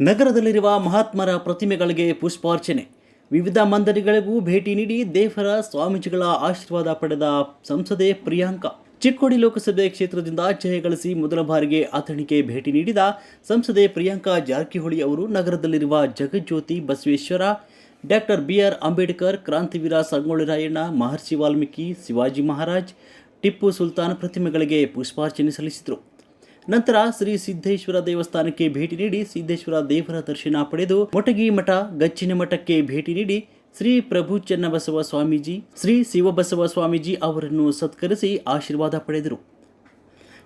ನಗರದಲ್ಲಿರುವ ಮಹಾತ್ಮರ ಪ್ರತಿಮೆಗಳಿಗೆ ಪುಷ್ಪಾರ್ಚನೆ. ವಿವಿಧ ಮಂದಿರಗಳಿಗೂ ಭೇಟಿ ನೀಡಿ ದೇವರ ಸ್ವಾಮೀಜಿಗಳ ಆಶೀರ್ವಾದ ಪಡೆದ ಸಂಸದೆ ಪ್ರಿಯಾಂಕಾ. ಚಿಕ್ಕೋಡಿ ಲೋಕಸಭೆ ಕ್ಷೇತ್ರದಿಂದ ಜಯ ಗಳಿಸಿ ಮೊದಲ ಬಾರಿಗೆ ಅಥಣಿಗೆ ಭೇಟಿ ನೀಡಿದ ಸಂಸದೆ ಪ್ರಿಯಾಂಕಾ ಜಾರಕಿಹೊಳಿ ಅವರು ನಗರದಲ್ಲಿರುವ Jagajyoti Basaveshwara, doctor B R Ambedkar, ಕ್ರಾಂತಿವೀರ ಸಂಗೊಳ್ಳಿ ರಾಯಣ್ಣ ಮಹರ್ಷಿ ವಾಲ್ಮೀಕಿ, ಶಿವಾಜಿ ಮಹಾರಾಜ್, ಟಿಪ್ಪು ಸುಲ್ತಾನ್ ಪ್ರತಿಮೆಗಳಿಗೆ ಪುಷ್ಪಾರ್ಚನೆ ಸಲ್ಲಿಸಿದರು. ನಂತರ ಶ್ರೀ ಸಿದ್ದೇಶ್ವರ ದೇವಸ್ಥಾನಕ್ಕೆ ಭೇಟಿ ನೀಡಿ ಸಿದ್ದೇಶ್ವರ ದೇವರ ದರ್ಶನ ಪಡೆದು ಮೊಟಗಿ ಮಠ, ಗಚ್ಚಿನ ಮಠಕ್ಕೆ ಭೇಟಿ ನೀಡಿ ಶ್ರೀ ಪ್ರಭು ಚನ್ನಬಸವ ಸ್ವಾಮೀಜಿ, ಶ್ರೀ ಶಿವಬಸವ ಸ್ವಾಮೀಜಿ ಅವರನ್ನು ಸತ್ಕರಿಸಿ ಆಶೀರ್ವಾದ ಪಡೆದರು.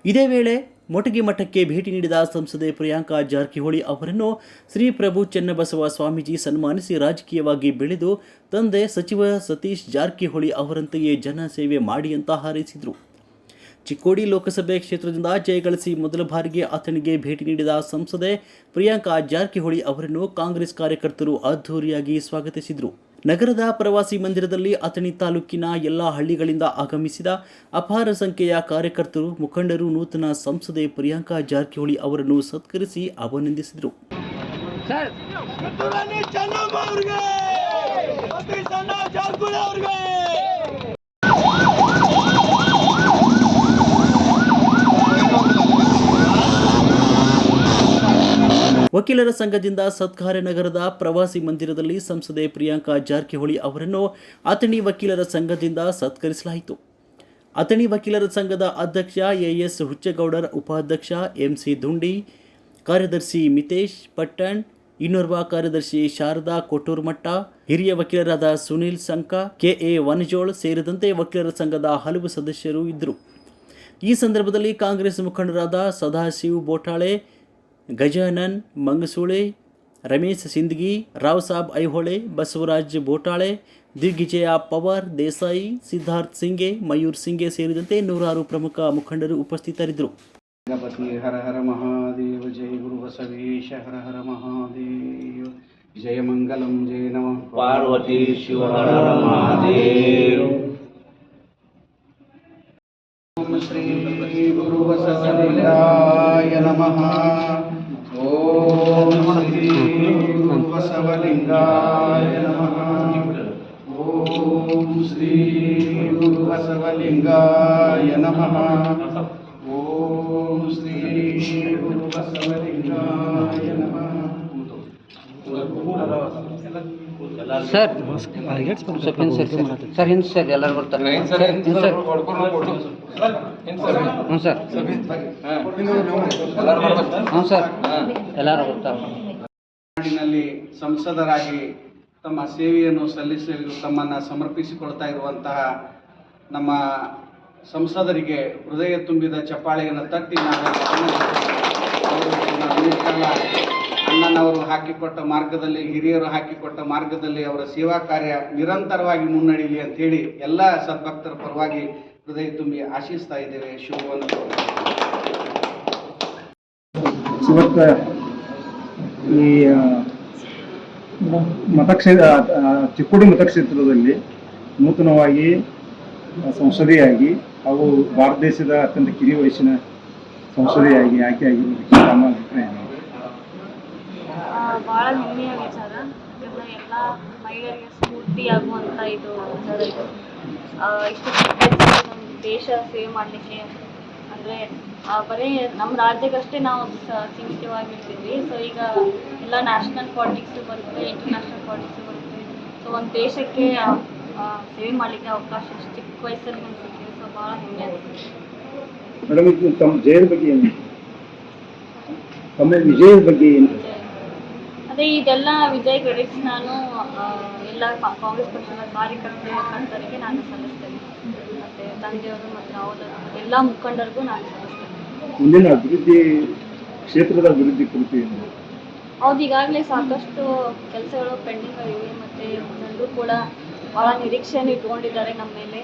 ಇದೇ ವೇಳೆ ಮೊಟಗಿ ಮಠಕ್ಕೆ ಭೇಟಿ ನೀಡಿದ ಸಂಸದೆ ಪ್ರಿಯಾಂಕಾ ಜಾರಕಿಹೊಳಿ ಅವರನ್ನು ಶ್ರೀ ಪ್ರಭು ಚನ್ನಬಸವ ಸ್ವಾಮೀಜಿ ಸನ್ಮಾನಿಸಿ ರಾಜಕೀಯವಾಗಿ ಬೆಳೆದು, ತಂದೆ ಸಚಿವ ಸತೀಶ್ ಜಾರಕಿಹೊಳಿ ಅವರಂತೆಯೇ ಜನ ಸೇವೆ ಮಾಡಿ ಅಂತ ಹಾರೈಸಿದರು. ಚಿಕ್ಕೋಡಿ ಲೋಕಸಭೆ ಕ್ಷೇತ್ರದಿಂದ ಜಯಗಳಿಸಿ ಮೊದಲ ಬಾರಿಗೆ ಅಥಣಿಗೆ ಭೇಟಿ ನೀಡಿದ ಸಂಸದೆ ಪ್ರಿಯಾಂಕಾ ಜಾರಕಿಹೊಳಿ ಅವರನ್ನು ಕಾಂಗ್ರೆಸ್ ಕಾರ್ಯಕರ್ತರು ಅದ್ಧೂರಿಯಾಗಿ ಸ್ವಾಗತಿಸಿದರು. ನಗರದ ಪ್ರವಾಸಿ ಮಂದಿರದಲ್ಲಿ ಅಥಣಿ ತಾಲೂಕಿನ ಎಲ್ಲ ಹಳ್ಳಿಗಳಿಂದ ಆಗಮಿಸಿದ ಅಪಾರ ಸಂಖ್ಯೆಯ ಕಾರ್ಯಕರ್ತರು, ಮುಖಂಡರು, ನೂತನ ಸಂಸದೆ ಪ್ರಿಯಾಂಕಾ ಜಾರಕಿಹೊಳಿ ಅವರನ್ನು ಸತ್ಕರಿಸಿ ಅಭಿನಂದಿಸಿದರು. ಅವ್ರಿಗೆ. ವಕೀಲರ ಸಂಘದಿಂದ ಸತ್ಕಾರ್ಯ ನಗರದ ಪ್ರವಾಸಿ ಮಂದಿರದಲ್ಲಿ ಸಂಸದೆ ಪ್ರಿಯಾಂಕಾ ಜಾರಕಿಹೊಳಿ ಅವರನ್ನು ಅಥಣಿ ವಕೀಲರ ಸಂಘದಿಂದ ಸತ್ಕರಿಸಲಾಯಿತು. ಅಥಣಿ ವಕೀಲರ ಸಂಘದ ಅಧ್ಯಕ್ಷ ಎಎಸ್ ಹುಚ್ಚೇಗೌಡರ್ ಉಪಾಧ್ಯಕ್ಷ ಎಂಸಿ ದುಂಡಿ, ಕಾರ್ಯದರ್ಶಿ ಮಿತೇಶ್ ಪಟ್ಟಣ್, ಇನ್ನೋರ್ವ ಕಾರ್ಯದರ್ಶಿ ಶಾರದಾ ಕೊಟ್ಟೂರ್ಮಠ, ಹಿರಿಯ ವಕೀಲರಾದ ಸುನಿಲ್ ಸಂಕ, ಕೆಎ ವನಜೋಳ್ ಸೇರಿದಂತೆ ವಕೀಲರ ಸಂಘದ ಹಲವು ಸದಸ್ಯರು ಇದ್ದರು. ಈ ಸಂದರ್ಭದಲ್ಲಿ ಕಾಂಗ್ರೆಸ್ ಮುಖಂಡರಾದ ಸದಾಶಿವ್ ಬೋಟಾಳೆ ಗಜಾನನ್ ಮಂಗಸೂಳೆ ರಮೇಶ್ ಸಿಂದಗಿ ರಾವ್ ಸಾಬ್ ಐಹೊಳೆ ಬಸವರಾಜ್ ಬೋಟಾಳೆ ದಿಗ್ವಿಜಯ ಪವಾರ್ ದೇಸಾಯಿ ಸಿದ್ಧಾರ್ಥ್ ಸಿಂಗೆ ಮಯೂರ್ ಸಿಂಗೆ ಸೇರಿದಂತೆ ನೂರಾರು ಪ್ರಮುಖ ಮುಖಂಡರು ಉಪಸ್ಥಿತರಿದ್ದರು. ಗಣಪತಿ ಹರ ಹರ ಮಹಾದೇವ ಜಯ ಗುರು ಬಸವೇಶ ಹರ ಹರ ಮಹಾದೇವ ಜಯ ಮಂಗಲಂ ಜಯ ನಮಃ. ಪಾರ್ವತಿ ಶಿವ ಹರ ಓಂ ಶ್ರೀ ಗುರು ಬಸವಲಿಂಗಾಯ ನಮಃ. ಓಂ ಶ್ರೀ ಗುರು ಬಸವಲಿಂಗಾಯ ನಮಃ ಓಂ ಶ್ರೀ ಗುರು ಬಸವಲಿಂಗಾಯ ನಮಃ ಓಂ ಶ್ರೀ ಗುರು ಬಸವಲಿಂಗಾಯ ನಮಃ ಸರ್ ಸ್ವಲ್ಪ ಹಿಂದೆ ಸರ್. ಸರ್ ಹಿಂದೆ ಸರ್ ಎಲ್ಲರೂ ಬರ್ತಾರೆ. ಸರ್ ಹಿಂದೆ ಸರ್ ಹ್ಞೂ ಸರ್. ಹ್ಞೂ ಸರ್. ಎಲ್ಲರೂ ಬರ್ತಾರೆ. ನಾಡಿನಲ್ಲಿ ಸಂಸದರಾಗಿ ತಮ್ಮ ಸೇವೆಯನ್ನು ಸಲ್ಲಿಸಲು ತಮ್ಮನ್ನು ಸಮರ್ಪಿಸಿಕೊಳ್ತಾ ಇರುವಂತಹ ನಮ್ಮ ಸಂಸದರಿಗೆ ಹೃದಯ ತುಂಬಿದ ಚಪ್ಪಾಳೆಯನ್ನು ತಟ್ಟಿ ನಾವು ಅಣ್ಣನವರು ಹಾಕಿಕೊಟ್ಟ ಮಾರ್ಗದಲ್ಲಿ, ಹಿರಿಯರು ಹಾಕಿಕೊಟ್ಟ ಮಾರ್ಗದಲ್ಲಿ ಅವರ ಸೇವಾ ಕಾರ್ಯ ನಿರಂತರವಾಗಿ ಮುನ್ನಡೆಯಲಿ ಅಂತೇಳಿ ಎಲ್ಲ ಸದ್ಭಕ್ತರ ಪರವಾಗಿ ಹೃದಯ ತುಂಬಿ ಆಶಿಸ್ತಾ ಇದ್ದೇವೆ ಶುಭವನ್ನು ಇವತ್ತು ಈ ಮತಕ್ಷೇತ್ರ ಚಿಕ್ಕೋಡಿ ಮತಕ್ಷೇತ್ರದಲ್ಲಿ ನೂತನವಾಗಿ ಸಂಸದೆಯಾಗಿ ಹಾಗೂ ಭಾರತ ದೇಶದ ಅತ್ಯಂತ ಕಿರಿಯ ವಯಸ್ಸಿನ ಸಂಸದೆಯಾಗಿ ಆಯ್ಕೆಯಾಗಿರುವುದಕ್ಕೆ ನಮ್ಮ ಅಭಿಪ್ರಾಯ? ಭಾಳ ಹೆಮ್ಮೆಯ ವಿಚಾರ. ಯಾಕಂದ್ರೆ ಎಲ್ಲ ಮಹಿಳೆಯರಿಗೆ ಸ್ಫೂರ್ತಿಯಾಗುವಂಥ ಇದು ವಿಚಾರ ಇದು. ಇಷ್ಟು ನಮ್ಮ ದೇಶ ಸೇವೆ ಮಾಡಲಿಕ್ಕೆ ಅಂದರೆ ಬರೀ ನಮ್ಮ ರಾಜ್ಯಕ್ಕಷ್ಟೇ ನಾವು ಸೀಮಿತವಾಗಿರ್ತೀವಿ ಸೊ ಈಗ ಎಲ್ಲ ನ್ಯಾಷನಲ್ ಪಾಲಿಟಿಕ್ಸು ಬರುತ್ತೆ ಇಂಟರ್ನ್ಯಾಷನಲ್ ಪಾಲಿಟಿಕ್ಸು ಬರುತ್ತೆ. ಸೊ ಒಂದು ದೇಶಕ್ಕೆ ಸೇವೆ ಮಾಡಲಿಕ್ಕೆ ಅವಕಾಶ ಚಿಕ್ಕ ವಯಸ್ಸಲ್ಲಿ ಸಿಕ್ಕಿದೆ. ಸೊ ಭಾಳ ಹೆಮ್ಮೆ ಅನಿಸುತ್ತೆ ಮೇಡಮ್, ಇದು ತಮ್ಮ ಜಯದ ಬಗ್ಗೆ ಏನು? ತಮ್ಮ ವಿಜಯದ ಬಗ್ಗೆ ಏನು? ಅದೇ ಇದೆಲ್ಲ ವಿಜಯ್ ಕ್ರೆಡಿಟ್ಸ್ ನಾನು ಎಲ್ಲ ಕಾಂಗ್ರೆಸ್ ಪಕ್ಷದ ಕಾರ್ಯಕರ್ತರಿಗೆ ನಾನು ಸಲ್ಲಿಸ್ತೇನೆ. ಮತ್ತೆ ತಂದೆಯವರು ಮತ್ತು ಅವರ ಎಲ್ಲ ಮುಖಂಡರಿಗೂ ನಾನು ಸಲ್ಲಿಸ್ತೇನೆ. ಮುಂದಿನ ಅಭಿವೃದ್ಧಿ ಕ್ಷೇತ್ರದ ಅಭಿವೃದ್ಧಿ ಕುರಿತು ಹೌದು ಈಗಾಗಲೇ ಸಾಕಷ್ಟು ಕೆಲಸಗಳು ಪೆಂಡಿಂಗ್ ಇವೆ ಮತ್ತೆ ಜನರು ಕೂಡ ಭಾಳ ನಿರೀಕ್ಷೆಯನ್ನು ಇಟ್ಕೊಂಡಿದ್ದಾರೆ ನಮ್ಮ ಮೇಲೆ.